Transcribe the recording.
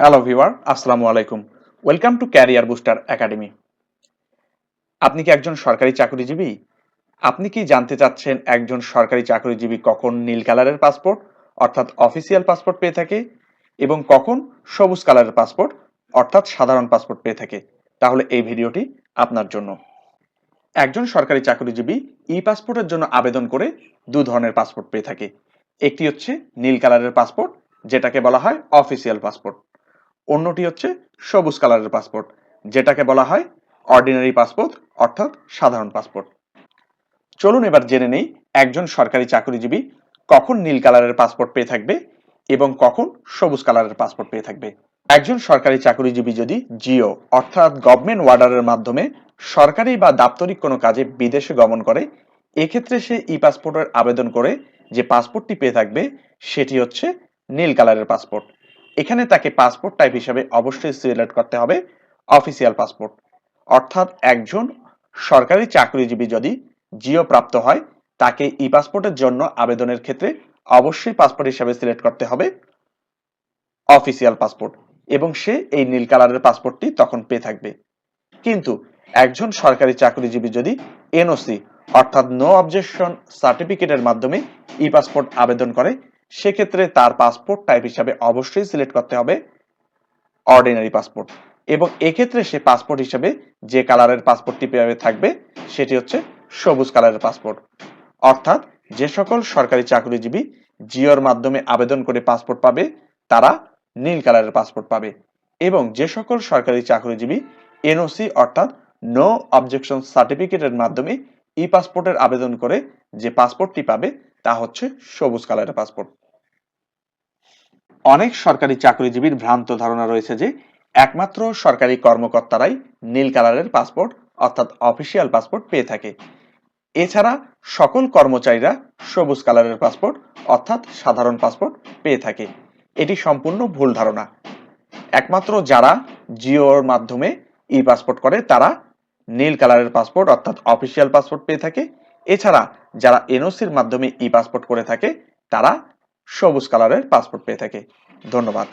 Hello viewer আসসালামু আলাইকুম welcome to Career Booster Academy আপনি কি একজন সরকারি চাকরিজীবী? আপনি কি জানতে চাচ্ছেন একজন সরকারি চাকরিজীবী কখন নীল কালারের পাসপোর্ট, অর্থাৎ অফিসিয়াল পাসপোর্ট পেয়ে থাকে, এবং কখন সবুজ কালারের পাসপোর্ট, অর্থাৎ সাধারণ পাসপোর্ট পেয়ে থাকে? তাহলে এই ভিডিওটি আপনার জন্য। একজন সরকারি চাকরিজীবী ই পাসপোর্টের জন্য আবেদন করে দু ধরনের পাসপোর্ট পেয়ে থাকে। একটি হচ্ছে নীল কালারের পাসপোর্ট, যেটাকে বলা হয় অফিসিয়াল পাসপোর্ট। অন্যটি হচ্ছে সবুজ কালারের পাসপোর্ট, যেটাকে বলা হয় অর্ডিনারি পাসপোর্ট, অর্থাৎ সাধারণ পাসপোর্ট। চলুন এবার জেনে নেই একজন সরকারি চাকরিজীবী কখন নীল কালারের পাসপোর্ট পেয়ে থাকবে এবং কখন সবুজ কালারের পাসপোর্ট পেয়ে থাকবে। একজন সরকারি চাকরিজীবী যদি জিও, অর্থাৎ গভর্নমেন্ট ওয়ার্ডারের মাধ্যমে সরকারি বা দাপ্তরিক কোনো কাজে বিদেশে গমন করে, এক্ষেত্রে সে ই পাসপোর্টের আবেদন করে যে পাসপোর্টটি পেয়ে থাকবে, সেটি হচ্ছে নীল কালারের পাসপোর্ট। এখানে তাকে পাসপোর্ট টাইপ হিসাবে অবশ্যই সিলেক্ট করতে হবে অফিসিয়াল পাসপোর্ট অর্থাৎ একজন সরকারি চাকরিজীবী যদি জিও প্রাপ্ত হয়, তাকে ই পাসপোর্টের জন্য আবেদনের ক্ষেত্রে অবশ্যই পাসপোর্ট হিসাবে সিলেক্ট করতে হবে অফিসিয়াল পাসপোর্ট এবং সে এই নীল কালারের পাসপোর্টটি তখন পেয়ে থাকবে। কিন্তু একজন সরকারি চাকরিজীবী যদি এনওসি অর্থাৎ নো অবজেকশন সার্টিফিকেটের মাধ্যমে ই পাসপোর্ট আবেদন করে সেক্ষেত্রে তার পাসপোর্ট টাইপ হিসাবে অবশ্যই সিলেক্ট করতে হবে অর্ডিনারি পাসপোর্ট এবং এক্ষেত্রে সে পাসপোর্ট হিসাবে যে কালারের পাসপোর্টটি পেয়ে থাকবে, সেটি হচ্ছে সবুজ কালারের পাসপোর্ট অর্থাৎ যে সকল সরকারি চাকরিজীবী জিওর মাধ্যমে আবেদন করে পাসপোর্ট পাবে, তারা নীল কালারের পাসপোর্ট পাবে। এবং যে সকল সরকারি চাকরিজীবী এনওসি অর্থাৎ নো অবজেকশন সার্টিফিকেটের মাধ্যমে ই পাসপোর্টের আবেদন করে যে পাসপোর্টটি পাবে, তা হচ্ছে সবুজ কালারের পাসপোর্ট অনেক সরকারি চাকরিজীবীর ভ্রান্ত ধারণা রয়েছে যে একমাত্র সরকারি কর্মকর্তারাই নীল কালারের পাসপোর্ট, অর্থাৎ অফিসিয়াল পাসপোর্ট পেয়ে থাকে। এছাড়া সকল কর্মচারীরা সবুজ কালারের পাসপোর্ট, অর্থাৎ সাধারণ পাসপোর্ট পেয়ে থাকে। এটি সম্পূর্ণ ভুল ধারণা। একমাত্র যারা জিওর মাধ্যমে ই পাসপোর্ট করে, তারা নীল কালারের পাসপোর্ট, অর্থাৎ অফিসিয়াল পাসপোর্ট পেয়ে থাকে। এছাড়া যারা এনওসির মাধ্যমে ই পাসপোর্ট করে থাকে, তারা সবুজ কালারের পাসপোর্ট পেয়ে থাকে। ধন্যবাদ।